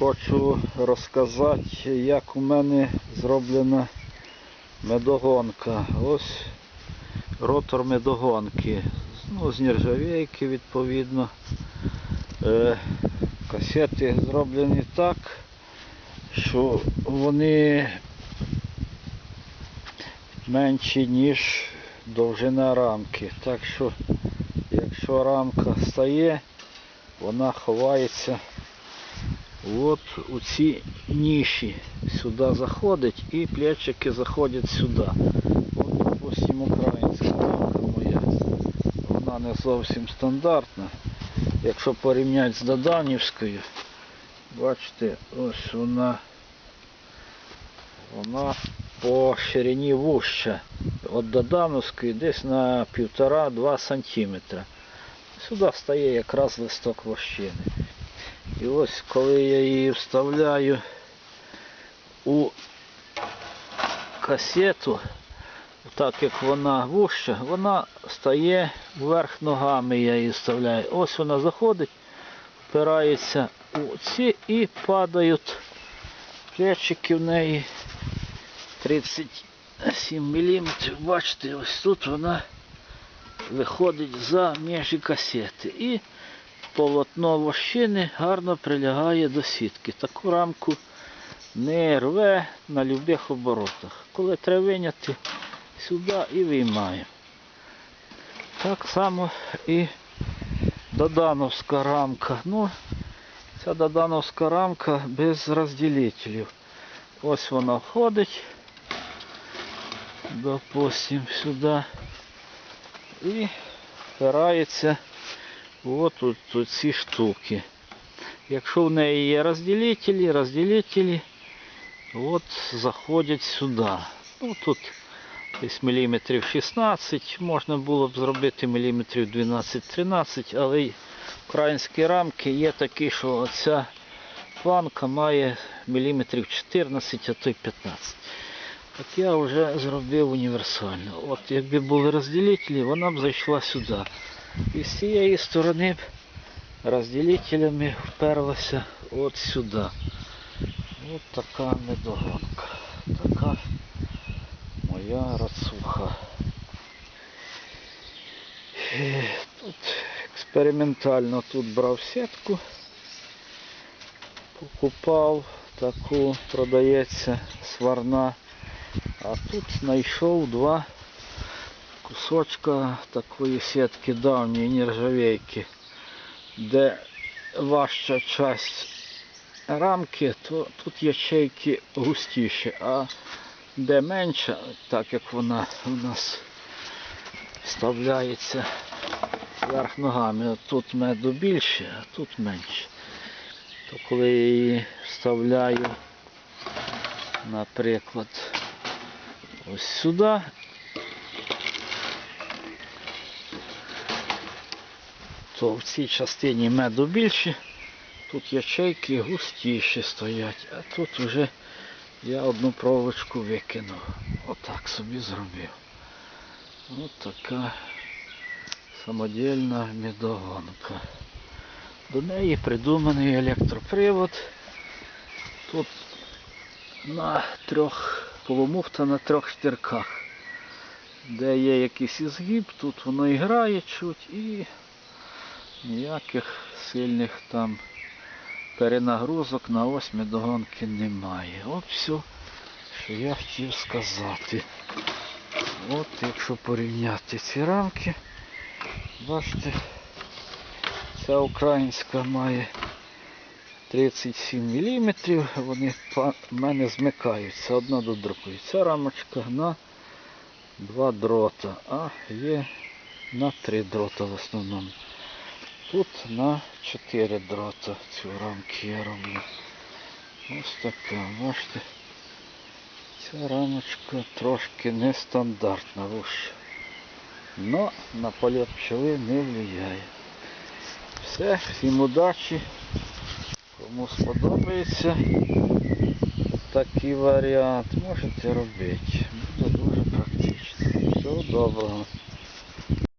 хочу розказати, як у мене зроблена медогонка. Ось ротор медогонки. Ну, з нержавійки відповідно. Е, касети зроблені так, що вони менші, ніж довжина рамки. Так що, якщо рамка стає, вона ховається от у ці ніші. Сюди заходить і плечики заходять сюди. От, допустимо, українська рамка моя. Вона не зовсім стандартна. Якщо порівняти з Доданівською, бачите, ось вона, вона по ширині вуща. От Додановської десь на 1,5-2 см. Сюди стає якраз листок вощини. І ось коли я її вставляю у касету, так як вона вуща, вона стає вверх ногами, я її вставляю. Ось вона заходить, впирається у ці і падають плечики в неї 37 мм. Бачите, ось тут вона виходить за межі касети. І полотно вощини гарно прилягає до сітки. Таку рамку не рве на будь-яких оборотах. Коли треба виняти, сюди і виймаємо. Так само і додановська рамка. Ну, ця додановська рамка без розділителів. Ось вона входить, допустим, сюди і впирається от тут, тут ці штуки. Якщо в неї є розділителі, розділителі от заходять сюди. Ну тут десь міліметрів 16, можна було б зробити міліметрів 12-13, але українські рамки є такі, що оця планка має міліметрів 14, а то й 15. Так я вже зробив універсально. От якби були розділителі, вона б зайшла сюди. І з цієї сторони розділителями вперлася от сюди. От така недогонка. Така моя рацуха. Е, Тут експериментально тут брав сітку, покупав, таку продається сварна. А тут знайшов два кусочка такої сітки давньої нержавейки, де важча часть рамки, то тут ячейки густіші, а де менша, так як вона у нас вставляється вверх ногами, тут меду більше, а тут менше. То коли я її вставляю, наприклад, ось сюди, то в цій частині меду більше, тут ячейки густіші стоять, а тут вже я одну проволочку викинув. Отак собі зробив. Ось така самодільна медогонка. До неї придуманий електропривод. Тут на трьох полумуфта на трьох штирках. Де є якийсь ізгиб, тут воно і грає чуть і ніяких сильних там перенагрузок на ось медогонки немає. От все, що я хотів сказати. От якщо порівняти ці рамки, бачите, ця українська має 37 мм, вони в мене змикаються одна до другої. Ця рамочка на два дрота, а є на три дрота в основному. Тут на 4 дрота цю рамки я роблю. Ось така, бачите. Ця рамочка трошки нестандартна вуща. Но на полет пчели не впливає. Все, всім удачі. Кому сподобається такий варіант, можете робити. Буде дуже практично. Всього доброго.